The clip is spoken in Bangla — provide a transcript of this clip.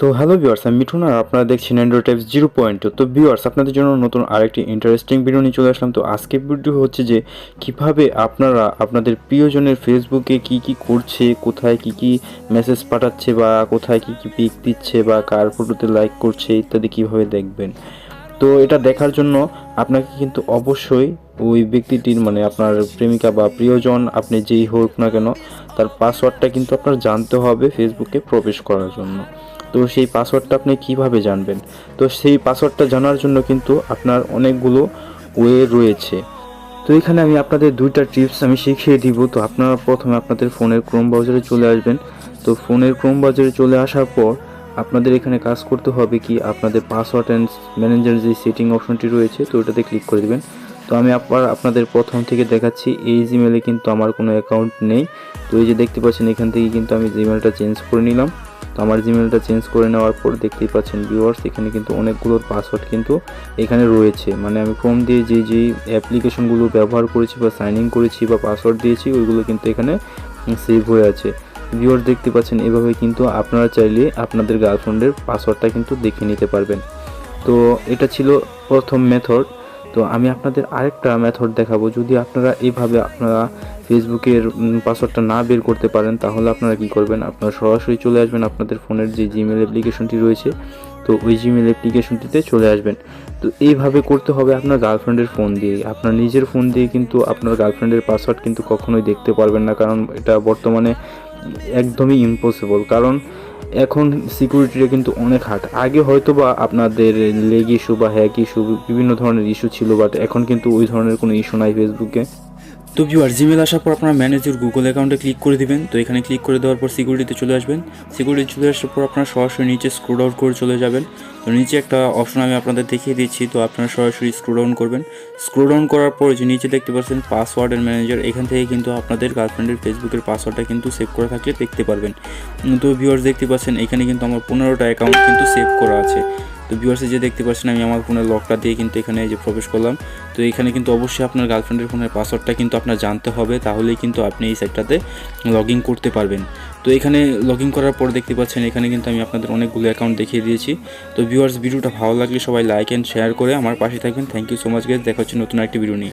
তো হ্যালো ভিউয়ার্স, আমি মিঠুন আর আপনারা দেখছেন অ্যান্ড্রয়েড টাইপস জিরো পয়েন্ট তো ভিউয়ার্স, আপনাদের জন্য নতুন আরেকটি ইন্টারেস্টিং ভিডিও নিয়ে চলে আসলাম। তো আজকে ভিডিও হচ্ছে যে, কীভাবে আপনারা আপনাদের প্রিয়জনের ফেসবুকে কি কি করছে, কোথায় কি কি মেসেজ পাঠাচ্ছে বা কোথায় কি কি পিক দিচ্ছে বা কার ফটোতে লাইক করছে ইত্যাদি কীভাবে দেখবেন। তো এটা দেখার জন্য আপনাকে কিন্তু অবশ্যই ওই ব্যক্তিটির মানে আপনার প্রেমিকা বা প্রিয়জন, আপনি যেই হোক না কেন, তার পাসওয়ার্ডটা কিন্তু আপনার জানতে হবে ফেসবুকে প্রবেশ করার জন্য। তো সেই পাসওয়ার্ডটা আপনি কীভাবে জানবেন? তো সেই পাসওয়ার্ডটা জানার জন্য কিন্তু আপনার অনেকগুলো ওয়ে রয়েছে। তো এখানে আমি আপনাদের দুইটা টিপস আমি শিখিয়ে দিব। তো আপনারা প্রথমে আপনাদের ফোনের ক্রোম ব্রাউজারে চলে আসবেন। তো ফোনের ক্রোম ব্রাউজারে চলে আসার পর আপনাদের এখানে কাজ করতে হবে কি? আপনাদের পাসওয়ার্ড অ্যান্ড ম্যানেজার যে সেটিং অপশনটি রয়েছে, তো ওটাতে ক্লিক করে দেবেন। তো আমি আবার আপনাদের প্রথম থেকে দেখাচ্ছি। এই জিমেলে কিন্তু আমার কোনো অ্যাকাউন্ট নেই। তো এই যে দেখতে পাচ্ছেন, এখান থেকে কিন্তু আমি জিমেলটা চেঞ্জ করে নিলাম। তো আমার জিমেলটা চেঞ্জ করে নেওয়ার পর দেখতেই পাচ্ছেন ভিউয়ার্স এখানে কিন্তু অনেকগুলোর পাসওয়ার্ড কিন্তু এখানে রয়েছে। মানে আমি ক্রোম দিয়ে যে যে অ্যাপ্লিকেশনগুলো ব্যবহার করেছি বা সাইন ইন করেছি বা পাসওয়ার্ড দিয়েছি, ওইগুলো কিন্তু এখানে সেভ হয়ে আছে। ভিউয়ার্স দেখতে পাচ্ছেন, এভাবে কিন্তু আপনারা চাইলে আপনাদের গার্লফ্রেন্ডের পাসওয়ার্ডটা কিন্তু দেখে নিতে পারবেন। তো এটা ছিল প্রথম মেথড তো আমি আপনাদের আরেকটা মেথড দেখাবো। যদি আপনারা এইভাবে আপনারা ফেসবুকের পাসওয়ার্ডটা না বের করতে পারেন, তাহলে আপনারা কি করবেন? আপনারা সরাসরি চলে আসবেন আপনাদের ফোনের যে জিমেল অ্যাপ্লিকেশনটি রয়েছে, তো ওই জিমেল অ্যাপ্লিকেশনটিতে চলে আসবেন। তো এইভাবে করতে হবে আপনার গার্লফ্রেন্ডের ফোন দিয়ে। আপনার নিজের ফোন দিয়ে কিন্তু আপনার গার্লফ্রেন্ডের পাসওয়ার্ড কিন্তু কখনোই দেখতে পারবেন না, কারণ এটা বর্তমানে একদমই ইম্পসিবল কারণ এখন সিকিউরিটিটা কিন্তু অনেক হার্ড আগে হয়তো বা আপনাদের লেগ ইস্যু বা হ্যাক ইস্যু বিভিন্ন ধরনের ইস্যু ছিল বাট এখন কিন্তু ওই ধরনের কোনো ইস্যু নাই ফেসবুকে তো ভিউয়ার জিমেল আসার পর আপনার ম্যানেজ ইউর গুগল অ্যাকাউন্টে ক্লিক করে দিবেন। তো এখানে ক্লিক করে দেওয়ার পর সিকিউরিটিতে চলে আসবেন। সিকিউরিটি চলে আসার পর আপনারা সরাসরি নিচে স্ক্রোল আউট করে চলে যাবেন। তো নিচে একটা অপশন আমি আপনাদের দেখিয়ে দিচ্ছি, তো আপনারা সরাসরি স্ক্রোল ডাউন করবেন। স্ক্রোল ডাউন করার পর যে নিচে দেখতে পাচ্ছেন পাসওয়ার্ড এর ম্যানেজার এখান থেকে কিন্তু আপনাদের গার্লফ্রেন্ডের ফেসবুকের পাসওয়ার্ডটা কিন্তু সেভ করা থাকলে দেখতে পারবেন। তো ভিউয়ার্স দেখতে পাচ্ছেন, এখানে কিন্তু আমার পনেরোটা অ্যাকাউন্ট কিন্তু সেভ করা আছে। তো ভিউয়ার্সে যে দেখতে পাচ্ছেন, আমি আমার ফোনের লকটা দিয়ে কিন্তু এখানে যে প্রবেশ করলাম। তো এখানে কিন্তু অবশ্যই আপনার গার্লফ্রেন্ডের ফোনের পাসওয়ার্ডটা কিন্তু আপনার জানতে হবে, তাহলেই কিন্তু আপনি এই সাইটটাতে লগ ইন করতে পারবেন। তো এখানে লগ ইন করার পর দেখতে পাচ্ছেন, এখানে কিন্তু আমি আপনাদের অনেকগুলো অ্যাকাউন্ট দেখিয়ে দিয়েছি। তো ভিউয়ার্স ভিডিওটা ভালো লাগলে সবাই লাইক অ্যান্ড শেয়ার করে আমার পাশে থাকবেন। Thank you so much guys দেখা হচ্ছে নতুন একটি ভিডিও নিয়ে।